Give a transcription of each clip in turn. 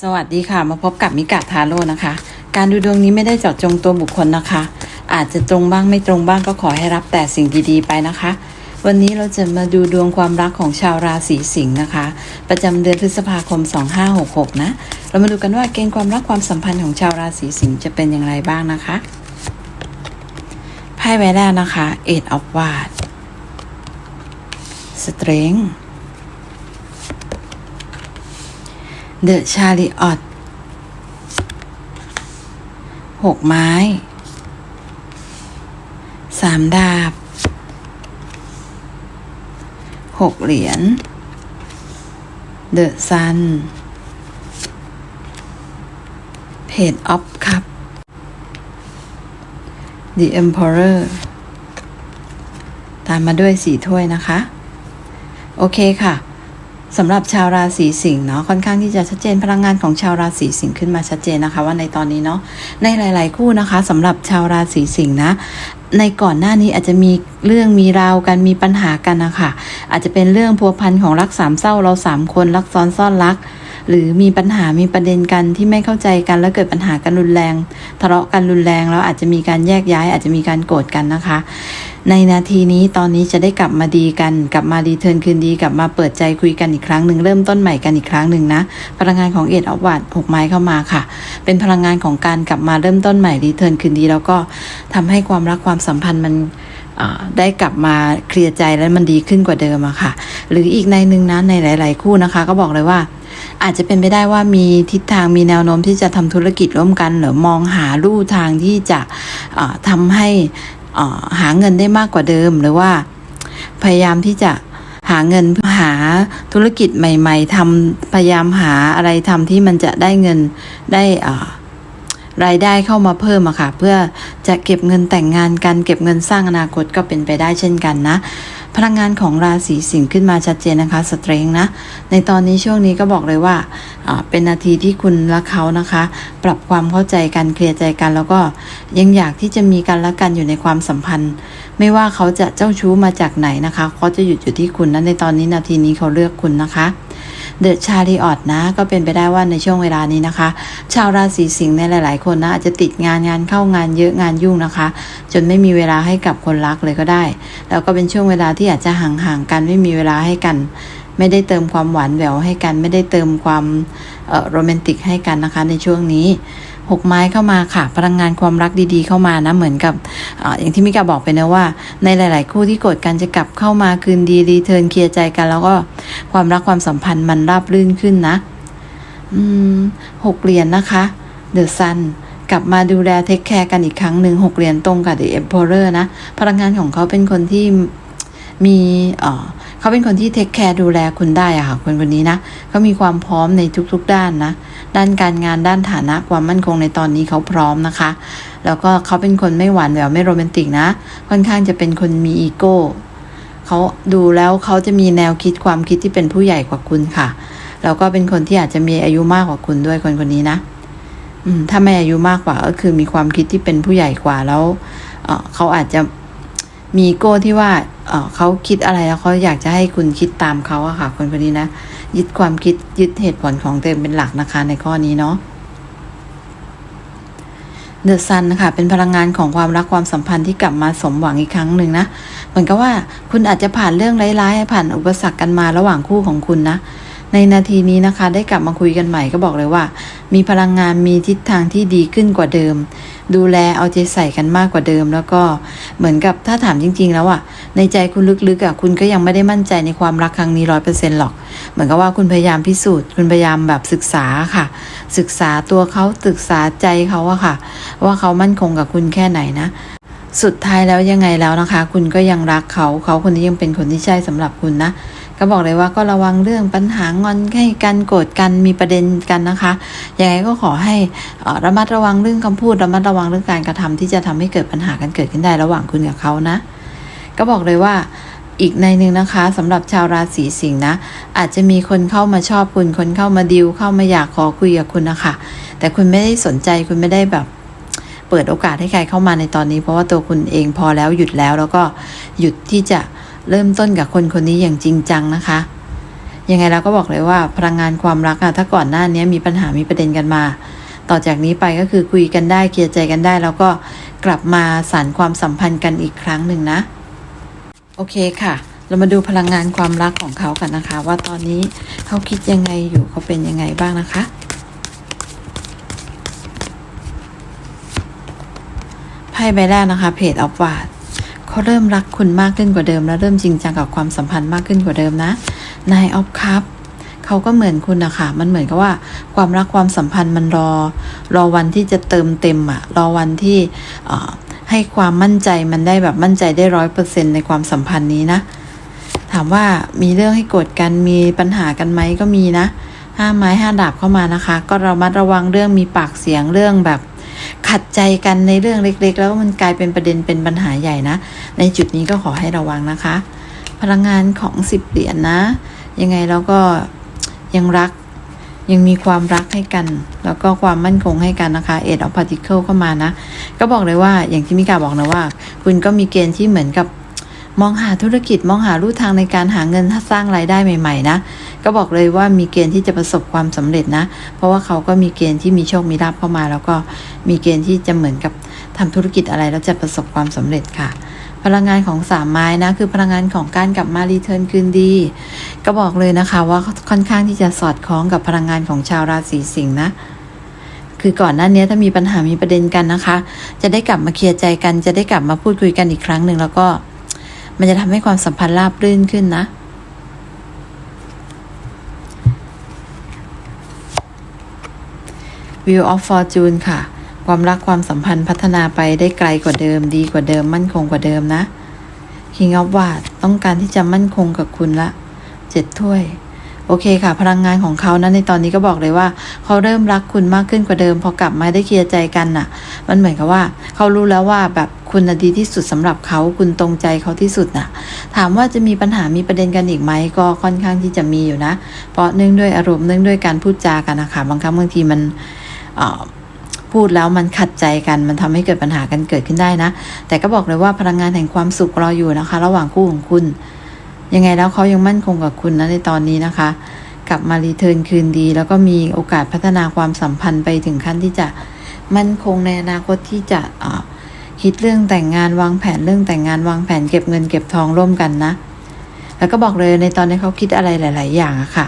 สวัสดีค่ะ มาพบกับมิกาทาโร่นะคะ การดูดวงนี้ไม่ได้เจาะจงตัวบุคคลนะคะ อาจจะตรงบ้างไม่ตรงบ้างก็ขอให้รับแต่สิ่งดีๆไปนะคะ วันนี้เราจะมาดูดวงความรักของชาวราศีสิงห์นะคะ ประจำเดือนพฤษภาคม 2566 นะ เรามาดูกันว่าเกณฑ์ความรักความสัมพันธ์ของชาวราศีสิงห์จะเป็นอย่างไรบ้างนะคะไพ่ใบแรกนะคะเอ็ดออฟวาดสตริง Eight of Wands Strength The Chariot หกไม้สามดาบหกเหรียญ The Sun Page of Cup The Emperor ตามมาด้วยสี่ถ้วยนะคะ โอเคค่ะ สำหรับชาวราศีสิงห์เนาะค่อนข้างที่จะชัดเจนพลังงานของชาวราศีสิงห์ขึ้นมาชัดเจนนะคะ ว่าในตอนนี้เนาะในหลาย ๆ คู่นะคะสำหรับชาวราศีสิงห์นะ ในก่อนหน้านี้อาจจะมีเรื่องมีราวกันมีปัญหากันนะคะอาจจะเป็นเรื่องพัวพันของรักสามเศร้าเราสามคนรักซ้อนซ่อนรัก หรือมีปัญหามีประเด็นกันที่ไม่เข้าใจกันแล้วเกิดปัญหากันรุนแรง ทะเลาะกันรุนแรงแล้วอาจจะมีการแยกย้าย อาจจะมีการโกรธกันนะคะ ในนาทีนี้ตอนนี้จะได้กลับมาดีกัน กลับมาดีเทิร์นคืนดีกลับมาเปิดใจคุยกันอีกครั้งหนึ่งเริ่มต้นใหม่กันอีกครั้งหนึ่งนะ พลังงานของเอ็ดออฟวัดหกไม้เข้ามาค่ะ เป็นพลังงานของการกลับมาเริ่มต้นใหม่รีเทิร์นคืนดี แล้วก็ทำให้ความรักความสัมพันธ์มันได้กลับมาเคลียร์ใจแล้วมันดีขึ้นกว่าเดิมอะค่ะ หรืออีกในหนึ่งนะในหลาย ๆ คู่นะคะ ก็บอกเลยว่า อาจจะเป็นไปได้ว่ามีทิศทางมีแนวโน้มที่จะทำธุรกิจร่วมกัน หรือมองหาลู่ทางที่จะอ่าทำให้ หาเงินได้มากกว่าเดิม หรือว่าพยายามที่จะหาเงินเพื่อหาธุรกิจใหม่ ๆทำพยายามหาอะไรทำที่มันจะได้เงินได้อ่ารายได้เข้ามาเพิ่มอะค่ะ เพื่อจะเก็บเงินแต่งงานกัน เก็บเงินสร้างอนาคตก็เป็นไปได้เช่นกันนะ พลังงานของราศีสิงห์ขึ้นมาชัดเจนนะคะสเตรงนะ ในตอนนี้ช่วงนี้ก็บอกเลยว่าเป็นนาทีที่คุณและเขานะคะ ปรับความเข้าใจกันเคลียร์ใจกัน แล้วก็ยังอยากที่จะมีกันและกันอยู่ในความสัมพันธ์ ไม่ว่าเขาจะเจ้าชู้มาจากไหนนะคะเขาจะหยุดอยู่ที่คุณนะในตอนนี้นาทีนี้เขาเลือกคุณนะคะ เดอะชาริออตนะ ก็เป็นไปได้ว่าในช่วงเวลานี้นะคะ ชาวราศีสิงห์ในหลาย ๆ คนนะอาจจะติดงานงานเข้างานเยอะงานยุ่งนะคะ จนไม่มีเวลาให้กับคนรักเลยก็ได้ แล้วก็เป็นช่วงเวลาที่อาจจะห่าง ๆ กันไม่มีเวลาให้กัน ไม่ได้เติมความหวานแหววให้กัน ไม่ได้เติมความโรแมนติกให้กันนะคะในช่วงนี้ หกไม้เข้ามาค่ะ พลังงานความรักดีๆเข้ามานะ เหมือนกับออย่างที่มิกาบอกไปนะว่า ในหลาย ๆ คู่ที่โกรธกันจะกลับเข้ามาคืนดีรีเทิร์นเคลียร์ใจกัน แล้วก็ความรักความสัมพันธ์มันราบรื่นขึ้นนะอืมหกเหรียญนะคะเดอะซันกลับมาดูแลเทคแคร์กันอีกครั้งหนึ่งหกเหรียญตรงกับเดอะเอ็มพอเรอร์นะ พลังงานของเขาเป็นคนที่มีเออ เขาเป็นคนที่เทคแคร์ดูแลคุณได้อะค่ะคนคนนี้นะเขามีความพร้อมในทุกๆด้านนะ ด้านการงานด้านฐานะความมั่นคงในตอนนี้เขาพร้อมนะคะ แล้วก็เขาเป็นคนไม่หวานแหววไม่โรแมนติกนะ ค่อนข้างจะเป็นคนมีอีโก้เขาดูแล้วเขาจะมีแนวคิดความคิดที่เป็นผู้ใหญ่กว่าคุณค่ะ แล้วก็เป็นคนที่อาจจะมีอายุมากกว่าคุณด้วยคนคนนี้นะถ้าไม่อายุมากกว่าก็คือมีความคิดที่เป็นผู้ใหญ่กว่าแล้วเเขาอาจจะมีอีโก้ที่ว่า เขาคิดอะไรแล้วเขาอยากจะให้คุณคิดตามเขาอะค่ะ คนคนนี้นะ ยึดความคิดยึดเหตุผลของตัวเองเป็นหลักนะคะในข้อนี้เนาะเดอะซันนะคะเป็นพลังงานของความรักความสัมพันธ์ที่กลับมาสมหวังอีกครั้งหนึ่งนะ เหมือนกับว่าคุณอาจจะผ่านเรื่องร้ายๆผ่านอุปสรรคกันมาระหว่างคู่ของคุณนะ ในนาทีนี้นะคะ ได้กลับมาคุยกันใหม่ก็บอกเลยว่า มีพลังงานมีทิศทางที่ดีขึ้นกว่าเดิม ดูแลเอาใจใส่กันมากกว่าเดิม แล้วก็เหมือนกับถ้าถามจริง ๆ แล้วอะในใจคุณลึกๆอะคุณก็ยังไม่ได้มั่นใจในความรักครั้งนี้ร้อยเปอร์เซ็นต์หรอก เหมือนกับว่าคุณพยายามพิสูจน์ คุณพยายามแบบศึกษาค่ะ ศึกษาตัวเขาศึกษาใจเขาอะค่ะ ว่าเขามั่นคงกับคุณแค่ไหนนะสุดท้ายแล้วยังไงแล้วนะคะ คุณก็ยังรักเขา เขาคนนี้ยังเป็นคนที่ใช่สำหรับคุณนะ ก็บอกเลยว่าก็ระวังเรื่องปัญหางอนให้กันโกรธกันมีประเด็นกันนะคะยังไงก็ขอให้ระมัดระวังเรื่องคำพูดระมัดระวังเรื่องการกระทำที่จะทำให้เกิดปัญหากันเกิดขึ้นได้ระหว่างคุณกับเขานะ ก็บอกเลยว่าอีกในหนึ่งนะคะสำหรับชาวราศีสิงห์นะ อาจจะมีคนเข้ามาชอบคุณ คนเข้ามาดิวเข้ามาอยากขอคุยกับคุณนะคะแต่คุณไม่ได้สนใจคุณไม่ได้แบบเปิดโอกาสให้ใครเข้ามาในตอนนี้ เพราะว่าตัวคุณเองพอแล้วหยุดแล้วแล้วก็หยุดที่จะ เริ่มต้นกับคนคนนี้อย่างจริงจังนะคะ ยังไงเราก็บอกเลยว่าพลังงานความรักอะถ้าก่อนหน้านี้มีปัญหามีประเด็นกันมา ต่อจากนี้ไปก็คือคุยกันได้เคลียร์ใจกันได้ แล้วก็กลับมาสานความสัมพันธ์กันอีกครั้งหนึ่งนะ โอเคค่ะ เรามาดูพลังงานความรักของเขากันนะคะ ว่าตอนนี้เขาคิดยังไงอยู่เขาเป็นยังไงบ้างนะคะไพ่ใบแรกนะคะเพจออฟวาด เขาเริ่มรักคุณมากขึ้นกว่าเดิม และเริ่มจริงจังกับความสัมพันธ์มากขึ้นกว่าเดิมนะนายออฟคัพเขาก็เหมือนคุณนะคะมันเหมือนกับว่า ความรักความสัมพันธ์มันรอ รอวันที่จะเติมเต็มอะรอวันที่ให้ความมั่นใจมันได้แบบมั่นใจได้ร้อยเปอร์เซ็นในความสัมพันธ์นี้นะ ถามว่ามีเรื่องให้โกรธกันมีปัญหากันไหมก็มีนะห้าไม้ห้าดาบเข้ามานะคะ ก็ระมัดระวังเรื่องมีปากเสียงเรื่องแบบ ขัดใจกันในเรื่องเล็ก ๆ แล้วมันกลายเป็นประเด็นเป็นปัญหาใหญ่นะ ในจุดนี้ก็ขอให้ระวังนะคะ พลังงานของสิบเหรียญนะ ยังไงเราก็ยังรักยังมีความรักให้กัน แล้วก็ความมั่นคงให้กันนะคะเอ็ดออฟพาร์ติเคิลเข้ามานะ ก็บอกเลยว่าอย่างที่มิกาบอกนะว่า คุณก็มีเกณฑ์ที่เหมือนกับ มองหาธุรกิจมองหาลู่ทางในการหาเงินสร้างรายได้ใหม่ๆ นะ ก็บอกเลยว่ามีเกณฑ์ที่จะประสบความสำเร็จนะ เพราะว่าเขาก็มีเกณฑ์ที่มีโชคมีลาภเข้ามา แล้วก็มีเกณฑ์ที่จะเหมือนกับทำธุรกิจอะไรแล้วจะประสบความสำเร็จค่ะ พลังงานของสามไม้นะ คือพลังงานของการกลับมารีเทิร์นคืนดี ก็บอกเลยนะคะว่าค่อนข้างที่จะสอดคล้องกับพลังงานของชาวราศีสิงห์นะคือก่อนหน้านี้ถ้ามีปัญหามีประเด็นกันนะคะ จะได้กลับมาเคลียร์ใจกัน จะได้กลับมาพูดคุยกันอีกครั้งหนึ่งแล้วก็ มันจะทำให้ความสัมพันธ์ราบรื่นขึ้นนะวิวออฟฟอร์จูนค่ะ ความรักความสัมพันธ์พัฒนาไปได้ไกลกว่าเดิม ดีกว่าเดิม มั่นคงกว่าเดิมนะ King of w a d ต้องการที่จะมั่นคงกับคุณละเจ็ดถ้วย โอเคค่ะ พลังงานของเขานะในตอนนี้ก็บอกเลยว่า เขาเริ่มรักคุณมากขึ้นกว่าเดิม พอกลับมาได้เคลียร์ใจกันน่ะ มันเหมือนกับว่า เขารู้แล้วว่าแบบคุณดีที่สุดสำหรับเขาคุณตรงใจเขาที่สุดน่ะ ถามว่าจะมีปัญหามีประเด็นกันอีกไหมก็ค่อนข้างที่จะมีอยู่นะ เพราะเนื่องด้วยอารมณ์เนื่องด้วยการพูดจากันนะคะบางครั้งบางทีมันพูดแล้วมันขัดใจกันมันทำให้เกิดปัญหากันเกิดขึ้นได้นะ แต่ก็บอกเลยว่าพลังงานแห่งความสุขรออยู่นะคะ ระหว่างคู่ของคุณ ยังไงแล้วเขายังมั่นคงกับคุณนะในตอนนี้นะคะ กลับมารีเทิร์นคืนดี แล้วก็มีโอกาสพัฒนาความสัมพันธ์ไปถึงขั้นที่จะมั่นคงในอนาคตที่จะคิดเรื่องแต่งงานวางแผนเรื่องแต่งงานวางแผนเก็บเงินเก็บทองร่วมกันนะ แล้วก็บอกเลยในตอนนี้เขาคิดอะไรหลาย ๆ อย่างอะค่ะ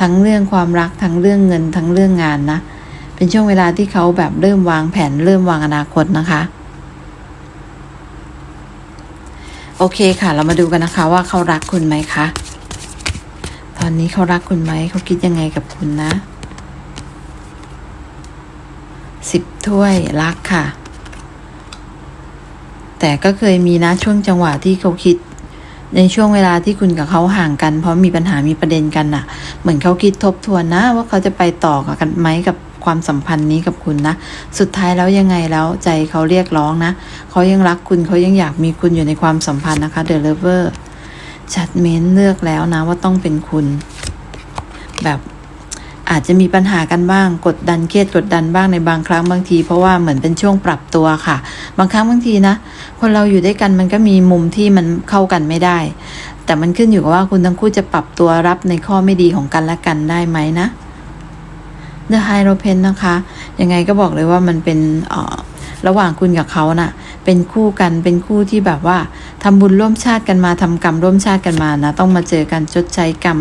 ทั้งเรื่องความรักทั้งเรื่องเงินทั้งเรื่องงานนะ เป็นช่วงเวลาที่เขาแบบเริ่มวางแผนเริ่มวางอนาคตนะคะ โอเคค่ะ เรามาดูกันนะคะว่าเขารักคุณไหมคะ ตอนนี้เขารักคุณไหม เขาคิดยังไงกับคุณนะ สิบถ้วยรักค่ะ แต่ก็เคยมีนะช่วงจังหวะที่เขาคิด ในช่วงเวลาที่คุณกับเขาห่างกัน เพราะมีปัญหามีประเด็นกันน่ะ เหมือนเขาคิดทบทวนนะ ว่าเขาจะไปต่อกันไหมกับ ความสัมพันธ์นี้กับคุณนะ สุดท้ายแล้วยังไงแล้วใจเขาเรียกร้องนะ เขายังรักคุณเขายังอยากมีคุณอยู่ในความสัมพันธ์นะคะ The Lover จัดเมนเลือกแล้วนะว่าต้องเป็นคุณ แบบอาจจะมีปัญหากันบ้าง กดดันเครียดกดดันบ้างในบางครั้งบางที เพราะว่าเหมือนเป็นช่วงปรับตัวค่ะ บางครั้งบางทีนะ คนเราอยู่ด้วยกันมันก็มีมุมที่มันเข้ากันไม่ได้ แต่มันขึ้นอยู่กับว่าคุณทั้งคู่จะปรับตัวรับในข้อไม่ดีของกันและกันได้ไหมนะ The High r o p e n นะคะ ยังไงก็บอกเลยว่ามันเป็นระหว่างคุณกับเขาน่ะ เป็นคู่กัน เป็นคู่ที่แบบว่าทำบุญร่วมชาติกันมาทำกรรมร่วมชาติกันมานะ ต้องมาเจอกันชดใช้กรรม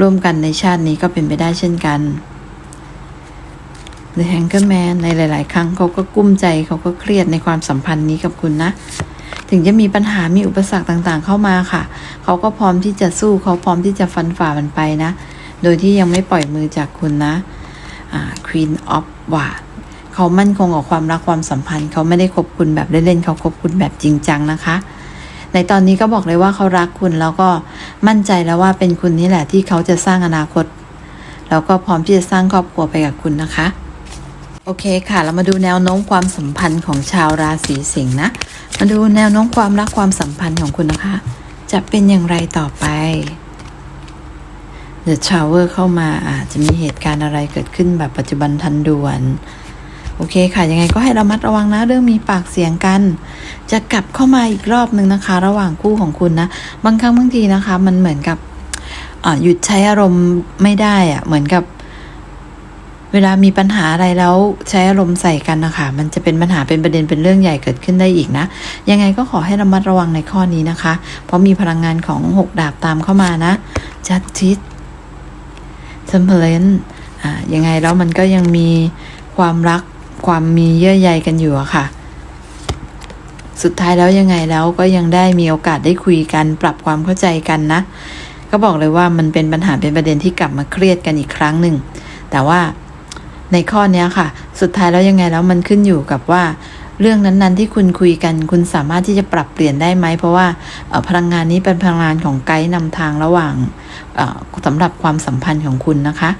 ร่วมกันในชาตินี้ก็เป็นไปได้เช่นกัน The Hanger Man ในหลาย ๆ ครั้งเขาก็กุ้มใจเขาก็เครียดในความสัมพันธ์นี้กับคุณนะถึงจะมีปัญหา มีอุปสรรคต่างๆ เข้ามาค่ะ เขาก็พร้อมที่จะสู้ เขาพร้อมที่จะฟันฝ่ามันไปนะ โดยที่ยังไม่ปล่อยมือจากคุณนะ อ่า Queen of w a d เขามั่นคงกับความรักความสัมพันธ์ เขาไม่ได้คบคุณแบบเล่นๆเขาคบคุณแบบจริงจังนะคะ ในตอนนี้ก็บอกเลยว่าเขารักคุณแล้วก็มั่นใจแล้วว่าเป็นคุณนี่แหละที่เขาจะสร้างอนาคต แล้วก็พร้อมที่จะสร้างครอบครัวไปกับคุณนะคะโอเคค่ะ เรามาดูแนวโน้มความสัมพันธ์ของชาวราศีสิงห์นะ มาดูแนวโน้มความรักความสัมพันธ์ของคุณนะคะ จะเป็นอย่างไรต่อไป The Shower เข้ามาอาจจะมีเหตุการณ์อะไรเกิดขึ้นแบบปัจจุบันทันด่วน โอเคค่ะยังไงก็ให้ระมัดระวังนะ เรื่องมีปากเสียงกัน จะกลับเข้ามาอีกรอบหนึ่งนะคะ ระหว่างคู่ของคุณนะ บางครั้งบางทีนะคะ มันเหมือนกับหยุดใช้อารมณ์ไม่ได้อะเหมือนกับ เวลามีปัญหาอะไรแล้วใช้อารมณ์ใส่กันนะคะมันจะเป็นปัญหาเป็นประเด็นเป็นเรื่องใหญ่เกิดขึ้นได้อีกนะ ยังไงก็ขอให้ระมัดระวังในข้อนี้นะคะ เพราะมีพลังงานของหกดาบตามเข้ามานะจัดทิศ เทมเพลนอ่ายังไงแล้วมันก็ยังมีความรักความมีเยื่อใยกันอยู่อะค่ะ สุดท้ายแล้วยังไงแล้วก็ยังได้มีโอกาสได้คุยกัน ปรับความเข้าใจกันนะ ก็บอกเลยว่ามันเป็นปัญหาเป็นประเด็นที่กลับมาเครียดกันอีกครั้งหนึ่งแต่ว่าในข้อนี้ค่ะ สุดท้ายแล้วยังไงแล้วมันขึ้นอยู่กับว่า เรื่องนั้นๆ ที่คุณคุยกัน คุณสามารถที่จะปรับเปลี่ยนได้ไหม เพราะว่าพลังงานนี้เป็นพลังงานของไกด์นำทางระหว่างสำหรับความสัมพันธ์ของคุณนะคะ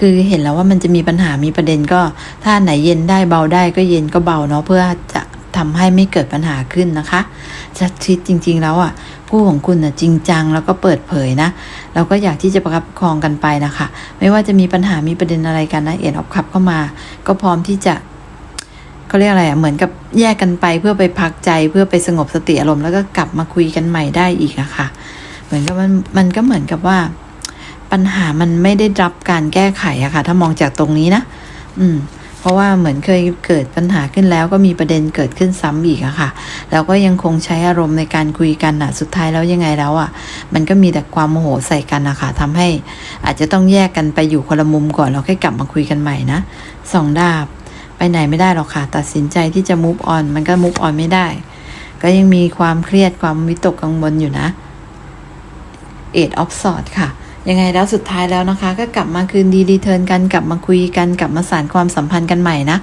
คือเห็นแล้วว่ามันจะมีปัญหามีประเด็นก็ ถ้าไหนเย็นได้เบาได้ก็เย็นก็เบาเนาะเพื่อจะทำให้ไม่เกิดปัญหาขึ้นนะคะชัดชิดจริง ๆ แล้วอะคู่ของคุณน่ะจริงจังแล้วก็เปิดเผยนะเราก็อยากที่จะประคับประคองกันไปนะคะ ไม่ว่าจะมีปัญหามีประเด็นอะไรกันนะเอ็นออฟคับเข้ามา ก็พร้อมที่จะ เขาเรียกอะไรอะเหมือนกับแยกกันไปเพื่อไปพักใจเพื่อไปสงบสติอารมณ์แล้วก็กลับมาคุยกันใหม่ได้อีกอะค่ะ เหมือนกับมันมันก็เหมือนกับว่า ปัญหามันไม่ได้รับการแก้ไขอะค่ะ ถ้ามองจากตรงนี้นะ อืม เพราะว่าเหมือนเคยเกิดปัญหาขึ้นแล้วก็มีประเด็นเกิดขึ้นซ้ำอีกอะค่ะ แล้วก็ยังคงใช้อารมณ์ในการคุยกันอะสุดท้ายแล้วยังไงแล้วอะมันก็มีแต่ความโมโหใส่กันนะคะทำให้อาจจะต้องแยกกันไปอยู่คนละมุมก่อนแล้วค่อยกลับมาคุยกันใหม่นะสองดาบ ไปไหนไม่ได้หรอกค่ะ ตัดสินใจที่จะ move on มันก็ move on ไม่ได้ ก็ยังมีความเครียดความวิตกกังวลอยู่นะ eight of sword ค่ะ ยังไงแล้วสุดท้ายแล้วนะคะ ก็กลับมาคืนดีรีเทิร์นกันกลับมาคุยกันกลับมาสานความสัมพันธ์กันใหม่นะ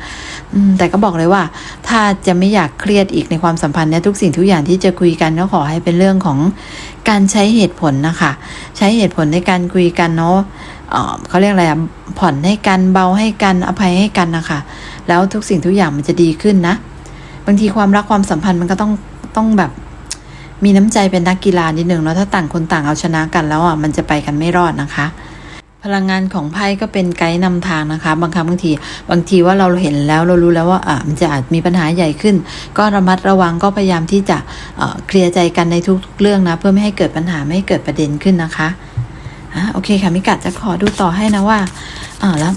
แต่ก็บอกเลยว่า ถ้าจะไม่อยากเครียดอีกในความสัมพันธ์เนี่ยทุกสิ่งทุกอย่างที่จะคุยกันก็ขอให้เป็นเรื่องของการใช้เหตุผลนะคะ ใช้เหตุผลในการคุยกันเนาะเออเขาเรียกอะไรอะผ่อนให้กันเบาให้กันอภัยให้กันนะคะ แล้วทุกสิ่งทุกอย่างมันจะดีขึ้นนะ บางทีความรักความสัมพันธ์มันก็ต้องต้องแบบมีน้ำใจเป็นนักกีฬานิดนึงแล้วถ้าต่างคนต่างเอาชนะกันแล้วอะมันจะไปกันไม่รอดนะคะ พลังงานของไพ่ก็เป็นไกด์นำทางนะคะ บางครั้งบางทีบางทีว่าเราเห็นแล้วเรารู้แล้วว่าอะมันจะอาจมีปัญหาใหญ่ขึ้น ก็ระมัดระวังก็พยายามที่จะเอ่อเคลียร์ใจกันในทุกๆเรื่องนะ เพื่อไม่ให้เกิดปัญหาไม่ให้เกิดประเด็นขึ้นนะคะอะโอเคค่ะมิกะจะขอดูต่อให้นะว่าอ่าแล้ว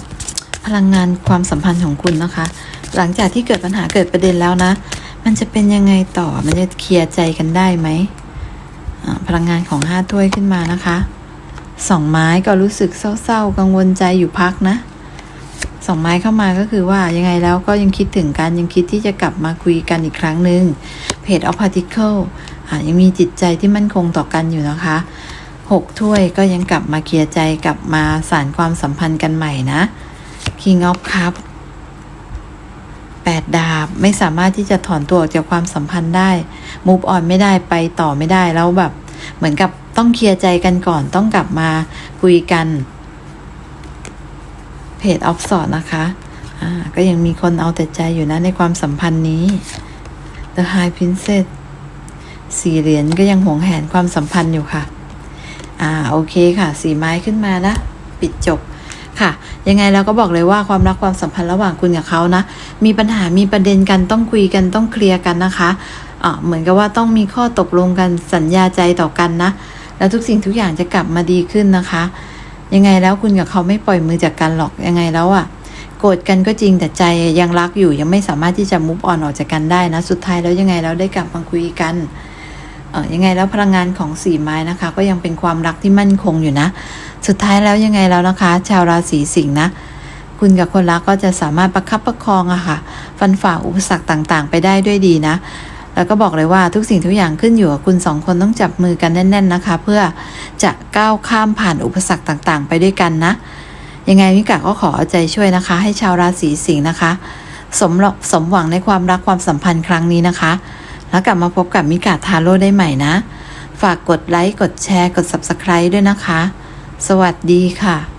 พลังงานความสัมพันธ์ของคุณนะคะ หลังจากที่เกิดปัญหาเกิดประเด็นแล้วนะ มันจะเป็นยังไงต่อมันจะเคลียร์ใจกันได้ไหมพลังงานของห้าถ้วยขึ้นมานะคะสองไม้ก็รู้สึกเศร้าๆ กังวลใจอยู่พักนะสองไม้เข้ามาก็คือว่ายังไงแล้วก็ยังคิดถึงกันยังคิดที่จะกลับมาคุยกันอีกครั้งหนึ่งเพจออฟพาร์ติเคิลยังมีจิตใจที่มั่นคงต่อกันอยู่นะคะหกถ้วยก็ยังกลับมาเคลียร์ใจกลับมาสานความสัมพันธ์กันใหม่นะ King of Cup แปดดาบไม่สามารถที่จะถอนตัวออกจากความสัมพันธ์ได้ move on ไม่ได้ไปต่อไม่ได้แล้วแบบ เหมือนกับต้องเคลียร์ใจกันก่อนต้องกลับมาคุยกันเพจออฟสอดนะคะก็ยังมีคนเอาแต่ใจอยู่นะในความสัมพันธ์นี้ The High Princess สี่เหรียญก็ยังหวงแหนความสัมพันธ์อยู่ค่ะ อ่า โอเคค่ะ สีไม้ขึ้นมานะ ปิดจบ ค่ะ ยังไงเราก็บอกเลยว่าความรักความสัมพันธ์ระหว่างคุณกับเขานะ มีปัญหามีประเด็นกันต้องคุยกันต้องเคลียร์กันนะคะอ่าเหมือนกับว่าต้องมีข้อตกลงกันสัญญาใจต่อกันนะ แล้วทุกสิ่งทุกอย่างจะกลับมาดีขึ้นนะคะ ยังไงแล้วคุณกับเขาไม่ปล่อยมือจากกันหรอกยังไงแล้วอะ่ะโกรธกันก็จริงแต่ใจยังรักอยู่ยังไม่สามารถที่จะมุฟออนออกจากกันได้นะ สุดท้ายแล้วยังไงแล้วได้กลับมาคุยกัน ยังไงแล้วพลังงานของสี่ไม้นะคะ ก็ยังเป็นความรักที่มั่นคงอยู่นะ สุดท้ายแล้วยังไงแล้วนะคะ ชาวราศีสิงห์นะ คุณกับคนรักก็จะสามารถประคับประคองอะค่ะ ฟันฝ่าอุปสรรคต่างๆ ไปได้ด้วยดีนะ แล้วก็บอกเลยว่าทุกสิ่งทุกอย่างขึ้นอยู่กับคุณสองคนต้องจับมือกันแน่น ๆนะคะ เพื่อจะก้าวข้ามผ่านอุปสรรคต่างๆ ไปด้วยกันนะ ยังไงมิกะก็ขอเอาใจช่วยนะคะ ให้ชาวราศีสิงห์นะคะ สมหรสมหวังในความรักความสัมพันธ์ครั้งนี้นะคะ แล้วกลับมาพบกับมิกาทาโร่ได้ใหม่นะ ฝากกดไลค์ กดแชร์ กด Subscribe ด้วยนะคะ สวัสดีค่ะ